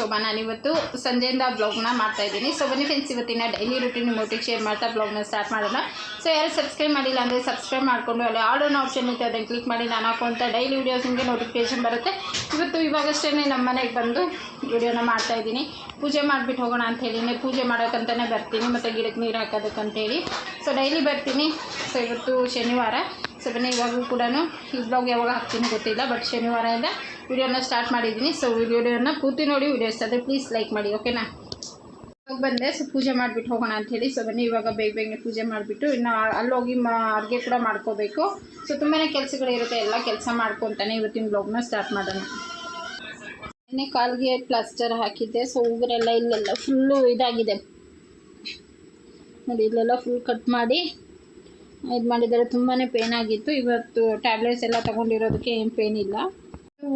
ಶೋಭಾ ನಾನು ಇವತ್ತು ಸಂಜೆಯಿಂದ ಬ್ಲಾಗ್ನ ಮಾಡ್ತಾ ಇದ್ದೀನಿ. ಸೊ ಬನ್ನಿ ಫ್ರೆಂಡ್ಸ್ ಇವತ್ತಿನ ಡೈಲಿ ರುಟೀನ್ ಮೋಟಿಗೆ ಶೇರ್ ಮಾಡ್ತಾ ಬ್ಲಾಗ್ನ ಸ್ಟಾರ್ಟ್ ಮಾಡೋಣ. ಸೊ ಯಾರು ಸಬ್ಸ್ಕ್ರೈಬ್ ಮಾಡಿಲ್ಲ ಅಂದರೆ ಸಬ್ಸ್ಕ್ರೈಬ್ ಮಾಡಿಕೊಂಡು ಅಲ್ಲಿ ಆಲ್ ಆಪ್ಷನ್ ಇತ್ತು ಅದನ್ನು ಕ್ಲಿಕ್ ಮಾಡಿ ನಾನು ಹಾಕುವಂಥ ಡೈಲಿ ವೀಡಿಯೋಸ್ ನಿಮಗೆ ನೋಟಿಫಿಕೇಶನ್ ಬರುತ್ತೆ. ಇವತ್ತು ಇವಾಗಷ್ಟೇ ನಮ್ಮ ಮನೆಗೆ ಬಂದು ವಿಡಿಯೋನ ಮಾಡ್ತಾ ಇದ್ದೀನಿ. ಪೂಜೆ ಮಾಡಿಬಿಟ್ಟು ಹೋಗೋಣ ಅಂತ ಹೇಳಿನೇ ಪೂಜೆ ಮಾಡೋಕ್ಕಂತಲೇ ಬರ್ತೀನಿ, ಮತ್ತು ಗಿಡಕ್ಕೆ ನೀರು ಹಾಕೋದಕ್ಕಂತೇಳಿ ಸೊ ಡೈಲಿ ಬರ್ತೀನಿ. ಸೊ ಇವತ್ತು ಶನಿವಾರ. ಸೊ ಬನ್ನಿ ಇವಾಗೂ ಕೂಡ ಈ ಬ್ಲಾಗ್ ಯಾವಾಗ ಹಾಕ್ತೀನಿ ಗೊತ್ತಿಲ್ಲ ಬಟ್ ಶನಿವಾರದಿಂದ ವಿಡಿಯೋನ ಸ್ಟಾರ್ಟ್ ಮಾಡಿದ್ದೀನಿ ಸೊ ವಿಡಿಯೋನ ಪೂರ್ತಿ ನೋಡಿ ವಿಡಿಯೋ ಇಷ್ಟ ಪ್ಲೀಸ್ ಲೈಕ್ ಮಾಡಿ ಓಕೆನಾ ಬಂದೆ ಸೊ ಪೂಜೆ ಮಾಡಿಬಿಟ್ಟು ಹೋಗೋಣ ಅಂಥೇಳಿ ಸೊ ಬನ್ನಿ, ಇವಾಗ ಬೇಗ ಬೇಗನೆ ಪೂಜೆ ಮಾಡಿಬಿಟ್ಟು, ಇನ್ನು ಅಲ್ಲೋಗಿ ಮಾ ಅಡುಗೆ ಕೂಡ ಮಾಡ್ಕೋಬೇಕು. ಸೊ ತುಂಬಾ ಕೆಲಸಗಳಿರುತ್ತೆ ಎಲ್ಲ ಕೆಲಸ ಮಾಡ್ಕೊತಾನೆ ಇವತ್ತಿನ ಬ್ಲಾಗ್ನ ಸ್ಟಾರ್ಟ್ ಮಾಡೋಣ. ನಿನ್ನೆ ಕಾಲಿಗೆ ಪ್ಲಾಸ್ಟರ್ ಹಾಕಿದ್ದೆ ಸೊ ಉಗುರೆಲ್ಲ ಇಲ್ಲೆಲ್ಲ ಫುಲ್ಲು ಇದಾಗಿದೆ. ನೋಡಿ, ಇಲ್ಲೆಲ್ಲ ಫುಲ್ ಕಟ್ ಮಾಡಿ. ಇದು ಮಾಡಿದ್ದಾರೆ ತುಂಬಾ ಪೇನ್ ಆಗಿತ್ತು. ಇವತ್ತು ಟ್ಯಾಬ್ಲೆಟ್ಸ್ ಎಲ್ಲ ತೊಗೊಂಡಿರೋದಕ್ಕೆ ಏನು ಪೇನ್ ಇಲ್ಲ.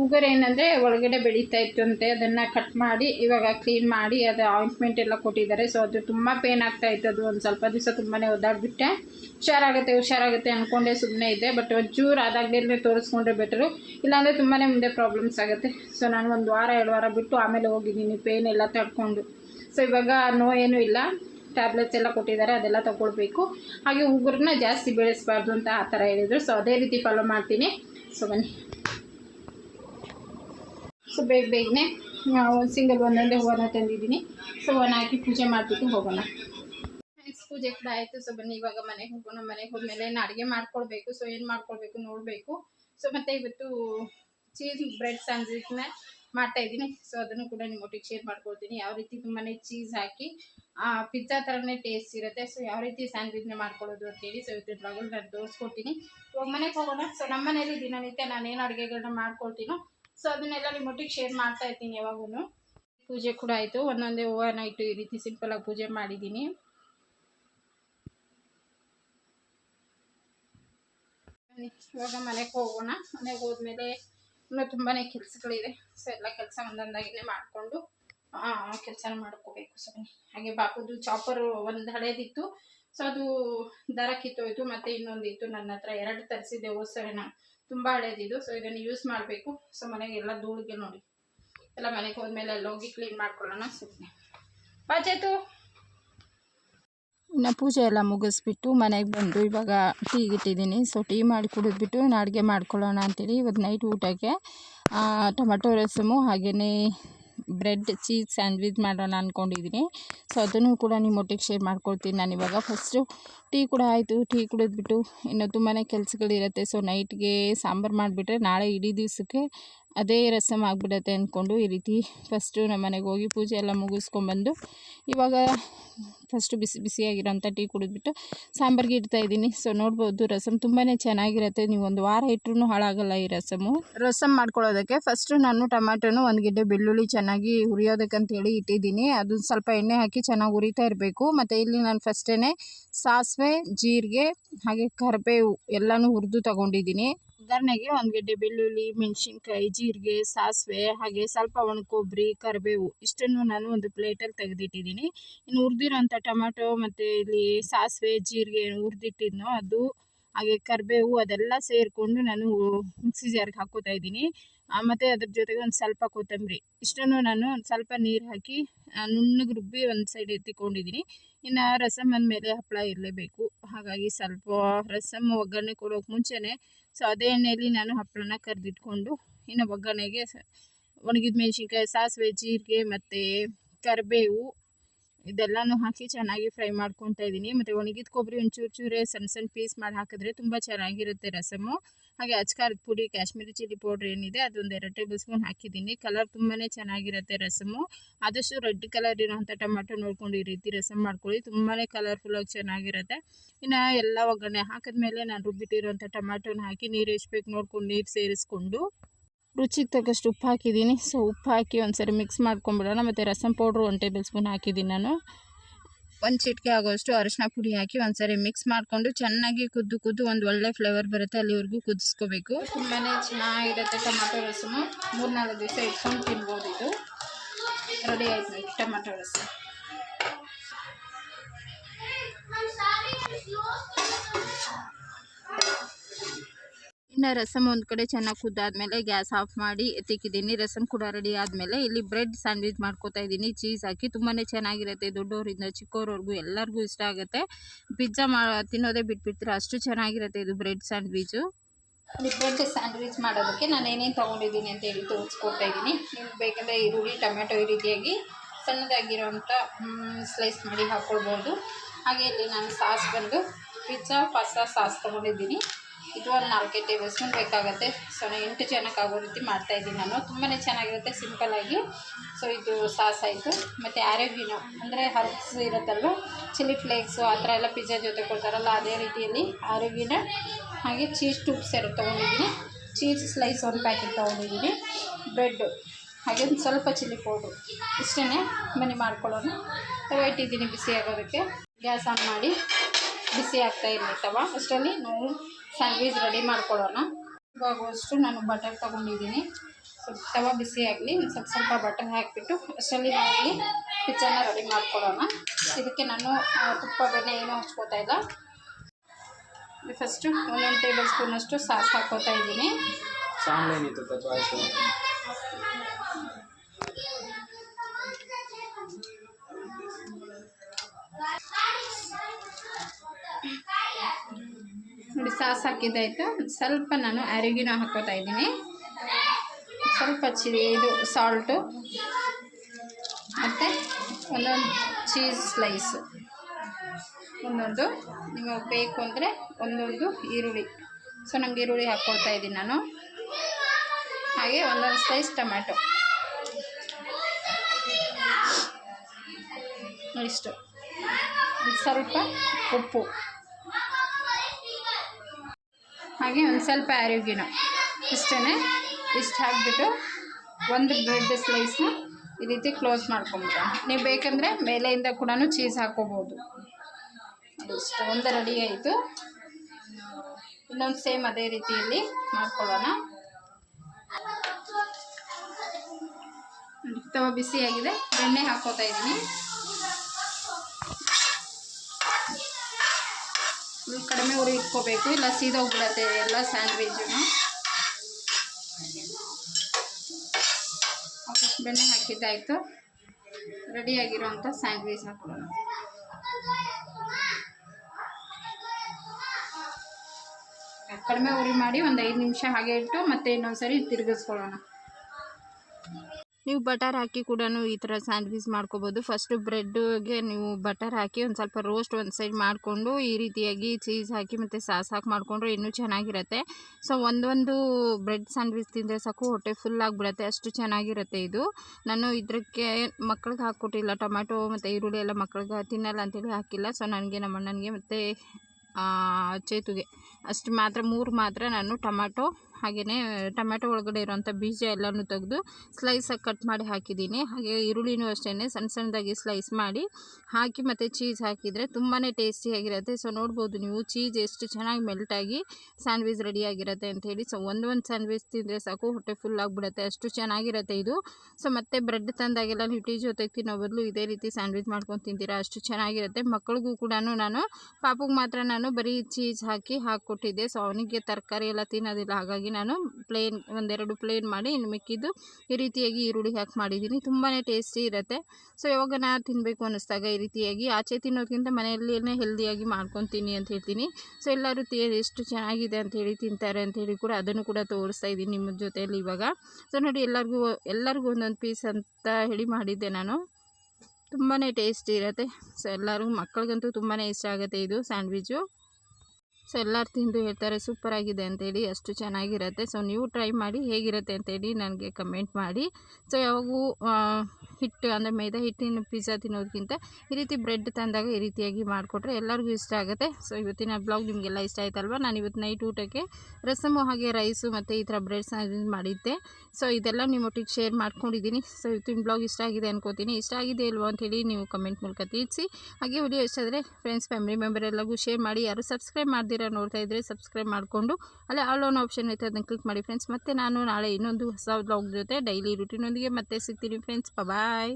ಉಗುರು ಏನಂದರೆ ಒಳಗಡೆ ಬೆಳೀತಾ ಇತ್ತು ಅಂತೆ. ಅದನ್ನು ಕಟ್ ಮಾಡಿ, ಇವಾಗ ಕ್ಲೀನ್ ಮಾಡಿ, ಅದು ಆಯಿಂಟ್ಮೆಂಟ್ ಎಲ್ಲ ಕೊಟ್ಟಿದ್ದಾರೆ. ಸೊ ಅದು ತುಂಬ ಪೇನ್ ಆಗ್ತಾ ಇತ್ತು. ಅದು ಒಂದು ಸ್ವಲ್ಪ ದಿವಸ ತುಂಬಾ ಒದ್ದಾಡಿಬಿಟ್ಟೆ. ಹುಷಾರಾಗುತ್ತೆ ಹುಷಾರಾಗುತ್ತೆ ಅಂದ್ಕೊಂಡೆ ಸುಮ್ಮನೆ ಇದೆ ಬಟ್ ಒಂಚೂರು ಆದಾಗಲೇ ತೋರಿಸ್ಕೊಂಡ್ರೆ ಬೆಟರು ಇಲ್ಲಾಂದರೆ ತುಂಬಾ ಮುಂದೆ ಪ್ರಾಬ್ಲಮ್ಸ್ ಆಗುತ್ತೆ. ಸೊ ನಾನು ಒಂದು ವಾರ, ಎರಡು ವಾರ ಬಿಟ್ಟು ಆಮೇಲೆ ಹೋಗಿದ್ದೀನಿ. ಪೇನ್ ಎಲ್ಲ ತಡ್ಕೊಂಡು. ಸೊ ಇವಾಗ ನೋ ಏನೂ ಇಲ್ಲ. ಟ್ಯಾಬ್ಲೆಟ್ಸ್ ಎಲ್ಲ ಕೊಟ್ಟಿದ್ದಾರೆ, ಅದೆಲ್ಲ ತಗೊಳ್ಬೇಕು. ಹಾಗೆ ಉಗುರನ್ನ ಜಾಸ್ತಿ ಬೆಳೆಸಬಾರ್ದು ಅಂತ ಆ ಥರ ಹೇಳಿದರು. ಸೊ ಅದೇ ರೀತಿ ಫಾಲೋ ಮಾಡ್ತೀನಿ. ಸೊ ಬನ್ನಿ. ಸೊ ಬೇಗ ಬೇಗನೆ ಸಿಂಗಲ್ ಒಂದೊಂದೇ ಹೂವನ್ನ ತಂದಿದ್ದೀನಿ. ಸೊ ಹೂವನ್ನ ಹಾಕಿ ಪೂಜೆ ಮಾಡಿಬಿಟ್ಟು ಹೋಗೋಣ. ಪೂಜೆ ಕೂಡ ಆಯಿತು. ಸೊ ಬನ್ನಿ, ಇವಾಗ ಮನೆಗೆ ಹೋಗೋಣ. ಮನೆಗೆ ಹೋದ್ಮೇಲೆ ನಾನು ಅಡುಗೆ ಮಾಡ್ಕೊಳ್ಬೇಕು. ಸೊ ಏನು ಮಾಡ್ಕೊಳ್ಬೇಕು ನೋಡಬೇಕು. ಸೊ ಮತ್ತು ಇವತ್ತು ಚೀಸ್ ಬ್ರೆಡ್ ಸ್ಯಾಂಡ್ವಿಚ್ನ ಮಾಡ್ತಾ ಇದ್ದೀನಿ. ಸೊ ಅದನ್ನು ಕೂಡ ನಿಮ್ಮ ಒಟ್ಟಿಗೆ ಶೇರ್ ಮಾಡ್ಕೊಳ್ತೀನಿ. ಯಾವ ರೀತಿ ತುಂಬಾ ಚೀಸ್ ಹಾಕಿ ಪಿಜ್ಜಾ ಥರನೇ ಟೇಸ್ಟ್ ಇರುತ್ತೆ. ಸೊ ಯಾವ ರೀತಿ ಸ್ಯಾಂಡ್ವಿಚ್ನ ಮಾಡ್ಕೊಳ್ಳೋದು ಅಂತೇಳಿ ಸೊ ಇವತ್ತು ಬ್ಲಾಗಲ್ಲಿ ನಾನು ತೋರಿಸ್ಕೊಡ್ತೀನಿ ಇವಾಗ ಮನೆಗೆ ಹೋಗೋಣ. ಸೊ ನಮ್ಮ ಮನೇಲಿ ದಿನನಿತ್ಯ ನಾನೇನು ಅಡುಗೆಗಳನ್ನ ಮಾಡ್ಕೊಳ್ತೀನೋ ಸೊ ಅದನ್ನೆಲ್ಲ ನಿಮ್ಮ ಒಟ್ಟಿಗೆ ಶೇರ್ ಮಾಡ್ತಾ ಇರ್ತೀನಿ ಯಾವಾಗೂ ಪೂಜೆ ಕೂಡ ಆಯಿತು. ಒಂದೊಂದೇ ಹೂವನ್ನ ನೈಟು ಈ ರೀತಿ ಸಿಂಪಲಾಗಿ ಪೂಜೆ ಮಾಡಿದ್ದೀನಿ ಇವಾಗ ಮನೆಗೆ ಹೋಗೋಣ. ಮನೆಗೆ ಹೋದ್ಮೇಲೆ ಇನ್ನೂ ತುಂಬಾ ಕೆಲಸಗಳಿದೆ. ಸೊ ಎಲ್ಲ ಕೆಲಸ ಒಂದೊಂದಾಗಿನೇ ಮಾಡಿಕೊಂಡು. ಕೆಲಸನ ಮಾಡ್ಕೋಬೇಕು ಸೊ ಬನ್ನಿ ಹಾಗೆ ಬಾಪುದು ಚಾಪರು ಒಂದು ಹಳೇದಿತ್ತು. ಸೊ ಅದು ದರ ಕಿತ್ತೋಯ್ತು ಮತ್ತು ಇನ್ನೊಂದಿತ್ತು. ನನ್ನ ಹತ್ರ ಎರಡು ತರಿಸಿದ್ದೆ ಸರಿನ ತುಂಬ ಹಳೇದಿದ್ದು ಸೊ ಇದನ್ನು ಯೂಸ್ ಮಾಡಬೇಕು. ಸೊ ಮನೆಗೆ ಎಲ್ಲ ಧೂಳಿಗೆ ನೋಡಿ. ಎಲ್ಲ ಮನೆಗೆ ಹೋದ್ಮೇಲೆ ಅಲ್ಲಿ ಹೋಗಿ ಕ್ಲೀನ್ ಮಾಡ್ಕೊಳ್ಳೋಣ ಸುಮ್ಮನೆ ಬಾಚೇತು ಇನ್ನು ಪೂಜೆ ಎಲ್ಲ ಮುಗಿಸ್ಬಿಟ್ಟು ಮನೆಗೆ ಬಂದು ಇವಾಗ ಟೀ ಇಟ್ಟಿದ್ದೀನಿ. ಸೊ ಟೀ ಮಾಡಿ ಕುಡಿದ್ಬಿಟ್ಟು ಅಡುಗೆ ಮಾಡ್ಕೊಳ್ಳೋಣ ಅಂತೇಳಿ ಇವತ್ತು ನೈಟ್ ಊಟಕ್ಕೆ ಆ, ಟೊಮೆಟೊ ರಸಮು ಹಾಗೆಯೇ ಬ್ರೆಡ್, ಚೀಸ್, ಸ್ಯಾಂಡ್ವಿಚ್ ಮಾಡೋಣ ಅಂದ್ಕೊಂಡಿದ್ದೀನಿ ಸೊ ಅದನ್ನು ಕೂಡ ನಿಮ್ಮ ಒಟ್ಟಿಗೆ ಶೇರ್ ಮಾಡ್ಕೊಳ್ತೀನಿ ನಾನು ಇವಾಗ. ಫಸ್ಟು ಟೀ ಕೂಡ ಆಯಿತು. ಟೀ ಕುಡಿದ್ಬಿಟ್ಟು ಇನ್ನೂ ತುಂಬಾ ಕೆಲಸಗಳಿರುತ್ತೆ. ಸೊ ನೈಟ್ಗೆ ಸಾಂಬಾರು ಮಾಡಿಬಿಟ್ರೆ ನಾಳೆ ಇಡೀ ದಿವಸಕ್ಕೆ ಅದೇ ರಸಮ್ ಆಗಿಬಿಡತ್ತೆ ಅಂದ್ಕೊಂಡು ಈ ರೀತಿ ಫಸ್ಟು ನಮ್ಮ ಮನೆಗೆ ಹೋಗಿ ಪೂಜೆ ಎಲ್ಲ ಮುಗಿಸ್ಕೊಂಬಂದು ಇವಾಗ ಫಸ್ಟು ಬಿಸಿ ಬಿಸಿಯಾಗಿರೋಂಥ ಟೀ ಕುಡಿದ್ಬಿಟ್ಟು ಸಾಂಬಾರಿಗೆ ಇಡ್ತಾ ಇದ್ದೀನಿ. ಸೊ ನೋಡ್ಬೋದು ರಸಮ್ ತುಂಬಾ ಚೆನ್ನಾಗಿರುತ್ತೆ. ನೀವು ಒಂದು ವಾರ ಇಟ್ಟರು ಹಾಳಾಗಲ್ಲ ಈ ರಸಮು. ರಸಮ್ ಮಾಡ್ಕೊಳ್ಳೋದಕ್ಕೆ ಫಸ್ಟು ನಾನು ಟೊಮ್ಯಾಟೊನು ಒಂದು ಗಿಡ್ಡೆ ಬೆಳ್ಳುಳ್ಳಿ ಚೆನ್ನಾಗಿ ಹುರಿಯೋದಕ್ಕಂತೇಳಿ ಇಟ್ಟಿದ್ದೀನಿ. ಅದು ಸ್ವಲ್ಪ ಎಣ್ಣೆ ಹಾಕಿ ಚೆನ್ನಾಗಿ ಹುರಿತಾ ಇರಬೇಕು. ಮತ್ತು ಇಲ್ಲಿ ನಾನು ಫಸ್ಟೇ ಸಾಸಿವೆ, ಜೀರಿಗೆ, ಹಾಗೆ ಕರಿಬೇವು ಎಲ್ಲನೂ ಹುರಿದು ತಗೊಂಡಿದ್ದೀನಿ. ಉದಾಹರಣೆಗೆ ಒಂದು ಗೆಡ್ಡೆ ಬೆಳ್ಳುಳ್ಳಿ, ಮೆಣಸಿನ್ಕಾಯಿ, ಜೀರಿಗೆ, ಸಾಸಿವೆ, ಹಾಗೆ ಸ್ವಲ್ಪ ಒಣ ಕೊಬ್ಬರಿ ಕರಿಬೇವು ಇಷ್ಟನ್ನು ನಾನು ಒಂದು ಪ್ಲೇಟಲ್ಲಿ ತೆಗೆದಿಟ್ಟಿದ್ದೀನಿ. ಇನ್ನು ಹುರಿದಿರೋಂಥ ಟೊಮ್ಯಾಟೊ ಮತ್ತು ಇಲ್ಲಿ ಸಾಸಿವೆ, ಜೀರಿಗೆ ಹುರಿದಿಟ್ಟಿದ್ನೋ ಅದು, ಹಾಗೆ ಕರಿಬೇವು ಅದೆಲ್ಲ ಸೇರಿಕೊಂಡು ನಾನು ಮಿಕ್ಸಿ ಜಾರ್ಗೆ ಹಾಕೋತಾ ಇದ್ದೀನಿ. ಮತ್ತು ಅದ್ರ ಜೊತೆಗೆ ಒಂದು ಸ್ವಲ್ಪ ಕೊತ್ತಂಬರಿ. ಇಷ್ಟನ್ನು ನಾನು ಒಂದು ಸ್ವಲ್ಪ ನೀರು ಹಾಕಿ ನುಣ್ಣಗೆ ರುಬ್ಬಿ ಒಂದು ಸೈಡ್ ಎತ್ತಿಕೊಂಡಿದ್ದೀನಿ. ಇನ್ನು ರಸಮ್ ಅಂದಮೇಲೆ ಹಪ್ಪಳ ಇರಲೇಬೇಕು. ಹಾಗಾಗಿ ಸ್ವಲ್ಪ ರಸಮ್ ಒಗ್ಗರಣೆ ಕೊಡೋಕೆ ಮುಂಚೆನೇ ಸೊ ಅದೇ ಎಣ್ಣೆಯಲ್ಲಿ ನಾನು ಹಪ್ಪಳನ ಕರೆದಿಟ್ಕೊಂಡು, ಇನ್ನು ಒಗ್ಗರಣೆಗೆ ಒಣಗಿದ ಮೆಣಸಿನ್ಕಾಯಿ ಸಾಸಿವೆ, ಜೀರಿಗೆ ಮತ್ತು ಕರಿಬೇವು ಇದೆಲ್ಲನೂ ಹಾಕಿ ಚೆನ್ನಾಗಿ ಫ್ರೈ ಮಾಡ್ಕೊತಾ ಇದ್ದೀನಿ. ಮತ್ತು ಒಣಗಿದ ಕೊಬ್ಬರಿ ಒಂಚೂರು ಚೂರೇ ಸಣ್ಣ ಸಣ್ಣ ಪೀಸ್ ಮಾಡಿ ಹಾಕಿದ್ರೆ ತುಂಬ ಚೆನ್ನಾಗಿರುತ್ತೆ ರಸಮು. ಹಾಗೆ ಅಚ್ಕಾರದ ಪುಡಿ, ಕಾಶ್ಮೀರಿ ಚಿಲ್ಲಿ ಪೌಡ್ರ್ ಏನಿದೆ ಅದೊಂದು ಎರಡು ಟೇಬಲ್ ಸ್ಪೂನ್ ಹಾಕಿದ್ದೀನಿ. ಕಲರ್ ತುಂಬಾ ಚೆನ್ನಾಗಿರುತ್ತೆ ರಸಮು. ಆದಷ್ಟು ರೆಡ್ ಕಲರ್ ಇರೋಂಥ ಟೊಮೆಟೊ ನೋಡ್ಕೊಂಡು ಈ ರೀತಿ ರಸಮ್ ಮಾಡ್ಕೊಳ್ಳಿ. ತುಂಬಾ ಕಲರ್ಫುಲ್ಲಾಗಿ ಚೆನ್ನಾಗಿರುತ್ತೆ. ಇನ್ನು ಎಲ್ಲ ಒಗ್ಗರಣೆ ಹಾಕಿದ್ಮೇಲೆ ನಾನು ರುಬ್ಬಿಟ್ಟಿರೋಂಥ ಟೊಮೆಟೊನ ಹಾಕಿ ನೀರು ಎಷ್ಟು ಬೇಕು ನೋಡ್ಕೊಂಡು ನೀರು ಸೇರಿಸ್ಕೊಂಡು ರುಚಿಗೆ ತಕ್ಕಷ್ಟು ಉಪ್ಪು ಹಾಕಿದ್ದೀನಿ. ಸೊ ಉಪ್ಪು ಹಾಕಿ ಒಂದ್ಸರಿ ಮಿಕ್ಸ್ ಮಾಡ್ಕೊಂಬಿಡೋಣ. ಮತ್ತು ರಸಂ ಪೌಡ್ರು ಒಂದು ಟೇಬಲ್ ಸ್ಪೂನ್ ಹಾಕಿದ್ದೀನಿ ನಾನು. ಒಂದು ಚಿಟಿಕೆ ಆಗೋಷ್ಟು ಅರಶಿನ ಪುಡಿ ಹಾಕಿ ಒಂದ್ಸರಿ ಮಿಕ್ಸ್ ಮಾಡಿಕೊಂಡು ಚೆನ್ನಾಗಿ ಕುದ್ದು ಕುದ್ದು ಒಂದು ಒಳ್ಳೆ ಫ್ಲೇವರ್ ಬರುತ್ತೆ ಅಲ್ಲಿವರೆಗೂ ಕುದಿಸ್ಕೋಬೇಕು. ತುಂಬಾ ಚೆನ್ನಾಗಿರುತ್ತೆ ಟೊಮಾಟೊ ರಸಮು ಮೂರ್ನಾಲ್ಕು ದಿವಸ ಇಟ್ಕೊಂಡು ತಿನ್ಬೋದು ಇದು. ರೆಡಿ ಆಯಿತು. ಟೊಮಾಟೊ ರಸ. ಇನ್ನು ರಸಮ್ ಒಂದು ಕಡೆ ಚೆನ್ನಾಗಿ ಕುದ್ದಾದ್ಮೇಲೆ ಗ್ಯಾಸ್ ಆಫ್ ಮಾಡಿ ಎತ್ತಿಕ್ಕಿದ್ದೀನಿ. ರಸಮ್ ಕೂಡ ರೆಡಿ ಆದಮೇಲೆ ಇಲ್ಲಿ ಬ್ರೆಡ್ ಸ್ಯಾಂಡ್ವಿಚ್ ಮಾಡ್ಕೊತಾ ಇದ್ದೀನಿ. ಚೀಸ್ ಹಾಕಿ ತುಂಬಾ ಚೆನ್ನಾಗಿರುತ್ತೆ. ದೊಡ್ಡವರಿಂದ ಚಿಕ್ಕವರವರೆಗೂ ಎಲ್ಲರಿಗೂ ಇಷ್ಟ ಆಗುತ್ತೆ. ಪಿಜ್ಜಾ ಮಾ, ತಿನ್ನೋದೇ ಬಿಟ್ಬಿಡ್ತೀರ, ಅಷ್ಟು ಚೆನ್ನಾಗಿರುತ್ತೆ ಇದು ಬ್ರೆಡ್ ಸ್ಯಾಂಡ್ವಿಚು. ಬ್ರೆಡ್ ಸ್ಯಾಂಡ್ವಿಚ್ ಮಾಡೋದಕ್ಕೆ ನಾನು ಏನೇನು ತೊಗೊಂಡಿದ್ದೀನಿ ಅಂತ ಹೇಳಿ ತೋರಿಸ್ಕೊಡ್ತಾ ಇದ್ದೀನಿ. ನಿಮ್ಗೆ ಬೇಕಂದರೆ ಈರುಳ್ಳಿ ಟೊಮೆಟೊ ಈ ರೀತಿಯಾಗಿ ಸಣ್ಣದಾಗಿರೋಂಥ ಸ್ಲೈಸ್ ಮಾಡಿ ಹಾಕ್ಕೊಳ್ಬೋದು ಹಾಗೆ ಇಲ್ಲಿ ನಾನು ಸಾಸ್ ಬಂದು ಪಿಜ್ಜಾ, ಪಾಸ್ತಾ ಸಾಸ್ ತೊಗೊಂಡಿದ್ದೀನಿ. ಇದು ಒಂದು ನಾಲ್ಕೈದು ಟೇಬಲ್ ಸ್ಪೂನ್ ಬೇಕಾಗುತ್ತೆ. ಸೊ ನಾನು ಎಂಟು ಜನಕ್ಕೆ ಆಗೋ ರೀತಿ ಮಾಡ್ತಾಯಿದ್ದೀನಿ ನಾನು. ತುಂಬಾ ಚೆನ್ನಾಗಿರುತ್ತೆ ಸಿಂಪಲ್ಲಾಗಿ ಸೊ ಇದು ಸಾಸ್ ಆಯಿತು. ಮತ್ತು ಆರೋಗ್ಯನೋ ಅಂದರೆ ಹರ್ಬ್ಸ್ ಇರುತ್ತಲ್ವ? ಚಿಲ್ಲಿ ಫ್ಲೇಕ್ಸು, ಆ ಥರ ಎಲ್ಲ ಪಿಜ್ಜಾ ಜೊತೆ ಕೊಡ್ತಾರಲ್ಲ, ಅದೇ ರೀತಿಯಲ್ಲಿ ಆರೋಗ್ಯನ ಹಾಗೆ ಚೀಸ್ ಟ್ಯೂಬ್ಸ್ ಎರಡು ತೊಗೊಂಡಿದ್ದೀನಿ. ಚೀಸ್ ಸ್ಲೈಸ್ ಒಂದು ಪ್ಯಾಕೆಟ್ ತೊಗೊಂಡಿದ್ದೀನಿ. ಬ್ರೆಡ್ಡು ಹಾಗೆ ಒಂದು ಸ್ವಲ್ಪ ಚಿಲ್ಲಿ ಪೌಡ್ರು. ಇಷ್ಟೇ ಬನ್ನಿ ಮಾಡ್ಕೊಳ್ಳೋಣ. ಇಟ್ಟಿದ್ದೀನಿ ಬಿಸಿ ಆಗೋದಕ್ಕೆ. ಗ್ಯಾಸ್ ಆನ್ ಮಾಡಿ. ಬಿಸಿ ಆಗ್ತಾ ಇರಲಿ ಅಷ್ಟರಲ್ಲಿ ನಾವು ಸ್ಯಾಂಡ್ವಿಚ್ ರೆಡಿ ಮಾಡ್ಕೊಳ್ಳೋಣ. ಇವಾಗುವಷ್ಟು ನಾನು ಬಟರ್ ತೊಗೊಂಡಿದ್ದೀನಿ. ಸ್ವಲ್ಪ ತವ ಬಿಸಿ ಆಗಲಿ, ಸ್ವಲ್ಪ ಸ್ವಲ್ಪ ಬಟರ್ ಹಾಕಿಬಿಟ್ಟು ಅಷ್ಟರಲ್ಲಿ ಹಾಕಿ ಕಿಚನ್ನ ರೆಡಿ ಮಾಡ್ಕೊಳ್ಳೋಣ. ಇದಕ್ಕೆ ನಾನು ತುಪ್ಪ ಬೆಣ್ಣೆ ಏನೂ ಹಚ್ಕೋತಾ ಇಲ್ಲ. ಫಸ್ಟು ಒಂದೊಂದು ಟೇಬಲ್ ಸ್ಪೂನಷ್ಟು ಸಾಸ್ ಹಾಕೋತಾ ಇದ್ದೀನಿ. ಸಾಸ್ ಹಾಕಿದ್ದಾಯ್ತು ಸ್ವಲ್ಪ ನಾನು ಅರಿಗಿನ ಹಾಕೋತಾ ಇದ್ದೀನಿ. ಸ್ವಲ್ಪ ಚಿಲಿ ಇದು ಸಾಲ್ಟು ಮತ್ತು ಒಂದೊಂದು ಚೀಸ್ ಸ್ಲೈಸು ಒಂದೊಂದು, ನಿಮಗೆ ಬೇಕು ಅಂದರೆ ಒಂದೊಂದು ಈರುಳ್ಳಿ. ಸೊ ನಂಗೆ ಈರುಳ್ಳಿ ಹಾಕ್ಕೊಳ್ತಾ ಇದ್ದೀನಿ ನಾನು. ಹಾಗೆ ಒಂದೊಂದು ಸ್ಲೈಸ್ ಟೊಮ್ಯಾಟೊ ಇಷ್ಟು. ಸ್ವಲ್ಪ ಉಪ್ಪು. ಹಾಗೆ ಒಂದು ಸ್ವಲ್ಪ ಆರೋಗ್ಯನ ಇಷ್ಟೇ ಇಷ್ಟು ಹಾಕಿಬಿಟ್ಟು ಒಂದು ಬ್ರೆಡ್ ಸ್ಲೈಸ್ನ ಈ ರೀತಿ ಕ್ಲೋಸ್ ಮಾಡ್ಕೊಂಬಿಟ್ಟು ನೀವು ಬೇಕಂದರೆ ಮೇಲೆಯಿಂದ ಕೂಡ ಚೀಸ್ ಹಾಕೋಬೋದು ಇಷ್ಟು, ಒಂದು ರೆಡಿ ಆಯಿತು. ಇನ್ನೊಂದು ಸೇಮ್ ಅದೇ ರೀತಿಯಲ್ಲಿ ಮಾಡ್ಕೊಳ್ಳೋಣ. ತವ ಬಿಸಿಯಾಗಿದೆ. ಬೆಣ್ಣೆ ಹಾಕೋತಾ ಇದ್ದೀನಿ. ಕಡಿಮೆ ಉರಿ ಇಟ್ಕೋಬೇಕು. ಇಲ್ಲ ಸೀದೋಗ್ಬಿಡತ್ತೆ ಎಲ್ಲ ಸ್ಯಾಂಡ್ವಿಚನ್ನು ಓಕೆ ಬೆಣ್ಣೆ ಹಾಕಿದ್ದಾಯಿತು. ರೆಡಿಯಾಗಿರುವಂಥ ಸ್ಯಾಂಡ್ವಿಚ್ ಹಾಕೊಳ್ಳೋಣ. ಕಡಿಮೆ ಉರಿ ಮಾಡಿ ಒಂದು ಐದು ನಿಮಿಷ ಹಾಗೆ ಇಟ್ಟು ಮತ್ತೆ ಇನ್ನೊಂದ್ಸರಿ ತಿರುಗಿಸ್ಕೊಳ್ಳೋಣ. ನೀವು ಬಟರ್ ಹಾಕಿ ಕೂಡ ಈ ಥರ ಸ್ಯಾಂಡ್ವಿಚ್ ಮಾಡ್ಕೋಬೋದು. ಫಸ್ಟು ಬ್ರೆಡ್ಗೆ ನೀವು ಬಟರ್ ಹಾಕಿ ಒಂದು ಸ್ವಲ್ಪ ರೋಸ್ಟ್ ಒಂದು ಸೈಡ್ ಮಾಡಿಕೊಂಡು, ಈ ರೀತಿಯಾಗಿ ಚೀಸ್ ಹಾಕಿ ಮತ್ತು ಸಾಸ್ ಹಾಕಿ ಮಾಡಿಕೊಂಡ್ರೆ ಇನ್ನೂ ಚೆನ್ನಾಗಿರುತ್ತೆ. ಸೊ, ಒಂದೊಂದು ಬ್ರೆಡ್ ಸ್ಯಾಂಡ್ವಿಚ್ ತಿಂದರೆ ಸಾಕು, ಹೊಟ್ಟೆ ಫುಲ್ ಆಗಿಬಿಡುತ್ತೆ. ಅಷ್ಟು ಚೆನ್ನಾಗಿರುತ್ತೆ ಇದು. ನಾನು ಇದಕ್ಕೆ ಮಕ್ಳಿಗೆ ಹಾಕ್ಕೊಟ್ಟಿಲ್ಲ. ಟೊಮ್ಯಾಟೊ ಮತ್ತು ಈರುಳ್ಳಿ ಎಲ್ಲ ಮಕ್ಳಿಗೆ ತಿನ್ನಲ್ಲ ಅಂತೇಳಿ ಹಾಕಿಲ್ಲ. ಸೊ, ನನಗೆ ನಮ್ಮ ಅಣ್ಣನಿಗೆ ಮತ್ತು ಚೇತುಗೆ. ಅಷ್ಟು ಮಾತ್ರ, ಮೂರು ಮಾತ್ರ ನಾನು ಟೊಮ್ಯಾಟೊ ಹಾಗೆಯೇ ಟೊಮೆಟೊ ಒಳಗಡೆ ಇರುವಂಥ ಬೀಜ ಎಲ್ಲನೂ ತೆಗೆದು ಸ್ಲೈಸಾಗಿ ಕಟ್ ಮಾಡಿ ಹಾಕಿದ್ದೀನಿ. ಹಾಗೆ ಈರುಳ್ಳಿನೂ ಅಷ್ಟೇ ಸಣ್ಣ ಸಣ್ಣದಾಗಿ ಸ್ಲೈಸ್ ಮಾಡಿ ಹಾಕಿ ಮತ್ತು ಚೀಸ್ ಹಾಕಿದರೆ ತುಂಬಾ ಟೇಸ್ಟಿಯಾಗಿರುತ್ತೆ ಸೊ ನೋಡ್ಬೋದು ನೀವು ಚೀಸ್ ಎಷ್ಟು ಚೆನ್ನಾಗಿ ಮೆಲ್ಟಾಗಿ ಸ್ಯಾಂಡ್ವಿಚ್ ರೆಡಿಯಾಗಿರುತ್ತೆ ಅಂಥೇಳಿ ಸೊ ಒಂದು ಒಂದು ಸ್ಯಾಂಡ್ವಿಚ್ ತಿಂದರೆ ಸಾಕು, ಹೊಟ್ಟೆ ಫುಲ್ ಆಗಿಬಿಡುತ್ತೆ. ಅಷ್ಟು ಚೆನ್ನಾಗಿರುತ್ತೆ ಇದು. ಸೊ ಮತ್ತು ಬ್ರೆಡ್ ತಂದಾಗೆಲ್ಲ ನೀವು ಜೊತೆಗೆ ತಿನ್ನೋ ಬದಲು ಇದೇ ರೀತಿ ಸ್ಯಾಂಡ್ವಿಚ್ ಮಾಡ್ಕೊಂಡು ತಿಂತೀರಾ. ಅಷ್ಟು ಚೆನ್ನಾಗಿರುತ್ತೆ. ಮಕ್ಕಳಿಗೂ ಕೂಡ ನಾನು, ಪಾಪಗೆ ಮಾತ್ರ ನಾನು ಬರೀ ಚೀಸ್ ಹಾಕಿ ಹಾಕ್ಕೊಟ್ಟಿದ್ದೆ. ಸೊ ಅವನಿಗೆ ತರಕಾರಿ ಎಲ್ಲ ತಿನ್ನೋದಿಲ್ಲ. ಹಾಗಾಗಿ ನಾನು ಪ್ಲೇನ್ ಒಂದೆರಡು ಪ್ಲೇನ್ ಮಾಡಿ ಇನ್ನು ಮಿಕ್ಕಿದ್ದು ಈ ರೀತಿಯಾಗಿ ಈರುಳ್ಳಿ ಹಾಕಿ ಮಾಡಿದ್ದೀನಿ. ತುಂಬಾ ಟೇಸ್ಟಿ ಇರುತ್ತೆ. ಸೊ ಯಾವಾಗ ನಾನು ತಿನ್ನಬೇಕು ಅನ್ನಿಸ್ದಾಗ ಈ ರೀತಿಯಾಗಿ ಆಚೆ ತಿನ್ನೋದಕ್ಕಿಂತ ಮನೆಯಲ್ಲೇ ಹೆಲ್ದಿಯಾಗಿ ಮಾಡ್ಕೊತೀನಿ ಅಂತ ಹೇಳ್ತೀನಿ. ಸೊ ಎಲ್ಲರೂ ತಿ ಎಷ್ಟು ಚೆನ್ನಾಗಿದೆ ಅಂತ ಹೇಳಿ ತಿಂತಾರೆ ಅಂತ ಹೇಳಿ ಕೂಡ ಅದನ್ನು ಕೂಡ ತೋರಿಸ್ತಾ ಇದ್ದೀನಿ ನಿಮ್ಮ ಜೊತೆಯಲ್ಲಿ ಇವಾಗ. ಸೊ ನೋಡಿ ಎಲ್ಲರಿಗೂ ಎಲ್ಲರಿಗೂ ಒಂದೊಂದು ಪೀಸ್ ಅಂತ ಹೇಳಿ ಮಾಡಿದ್ದೆ ನಾನು. ತುಂಬಾ ಟೇಸ್ಟಿ ಇರುತ್ತೆ. ಸೊ ಎಲ್ಲರಿಗೂ, ಮಕ್ಕಳಿಗಂತೂ ತುಂಬಾ ಇಷ್ಟ ಆಗುತ್ತೆ ಇದು ಸ್ಯಾಂಡ್ವಿಚ್ಚು ಸೊ ಎಲ್ಲರೂ ತಿಂದು ಹೇಳ್ತಾರೆ ಸೂಪರ್ ಆಗಿದೆ ಅಂತೇಳಿ ಅಷ್ಟು ಚೆನ್ನಾಗಿರುತ್ತೆ. ಸೊ ನೀವು ಟ್ರೈ ಮಾಡಿ ಹೇಗಿರುತ್ತೆ ಅಂತೇಳಿ ನನಗೆ ಕಮೆಂಟ್ ಮಾಡಿ. ಸೊ ಯಾವಾಗೂ ಹಿಟ್ಟು ಅಂದರೆ ಮೈದಾ ಹಿಟ್ಟಿನ ಪಿಜ್ಜಾ ತಿನ್ನೋದಕ್ಕಿಂತ ಈ ರೀತಿ ಬ್ರೆಡ್ ತಂದಾಗ ಈ ರೀತಿಯಾಗಿ ಮಾಡಿಕೊಟ್ರೆ ಎಲ್ಲರಿಗೂ ಇಷ್ಟ ಆಗುತ್ತೆ. ಸೊ ಇವತ್ತಿನ ಬ್ಲಾಗ್ ನಿಮಗೆಲ್ಲ ಇಷ್ಟ ಆಯ್ತಲ್ವ? ನಾನು ಇವತ್ತು ನೈಟ್ ಊಟಕ್ಕೆ ರಸಮು ಹಾಗೆ ರೈಸು ಮತ್ತು ಈ ಥರ ಬ್ರೆಡ್ ಸ್ಯಾಂಡ್ವಿಚ್ ಮಾಡಿದ್ದೆ. ಸೊ ಇದೆಲ್ಲ ನಿಮ್ಮೊಟ್ಟಿಗೆ ಶೇರ್ ಮಾಡ್ಕೊಂಡಿದ್ದೀನಿ. ಸೊ ಇವತ್ತಿನ ಬ್ಲಾಗ್ ಇಷ್ಟ ಆಗಿದೆ ಅನ್ಕೋತೀನಿ. ಇಷ್ಟ ಆಗಿದೆ ಇಲ್ವೋ ಅಂತೇಳಿ ನೀವು ಕಮೆಂಟ್ ಮೂಲಕ ತಿಳಿಸಿ. ಹಾಗೆ ವಿಡಿಯೋ ಇಷ್ಟ ಆದರೆ ಫ್ರೆಂಡ್ಸ್ ಫ್ಯಾಮಿಲಿ ಮೆಂಬರ್ ಎಲ್ಲಗೂ ಶೇರ್ ಮಾಡಿ. ಯಾರು ಸಬ್ಸ್ಕ್ರೈಬ್ ಮಾಡ್ದಿರ ನೋಡ್ತಾ ಇದ್ದರೆ ಸಬ್ಸ್ಕ್ರೈಬ್ ಮಾಡಿಕೊಂಡು, ಅಲ್ಲಿ ಆಲ್ ಆನ್ ಆಪ್ಷನ್ ಐತೆ ಅದನ್ನು ಕ್ಲಿಕ್ ಮಾಡಿ ಫ್ರೆಂಡ್ಸ್ ಮತ್ತೆ ನಾನು ನಾಳೆ ಇನ್ನೊಂದು ಹೊಸ ಬ್ಲಾಗ್ ಜೊತೆ ಡೈಲಿ ರುಟೀನೊಂದಿಗೆ ಮತ್ತೆ ಸಿಗ್ತೀನಿ ಫ್ರೆಂಡ್ಸ್ ಬಾಯ್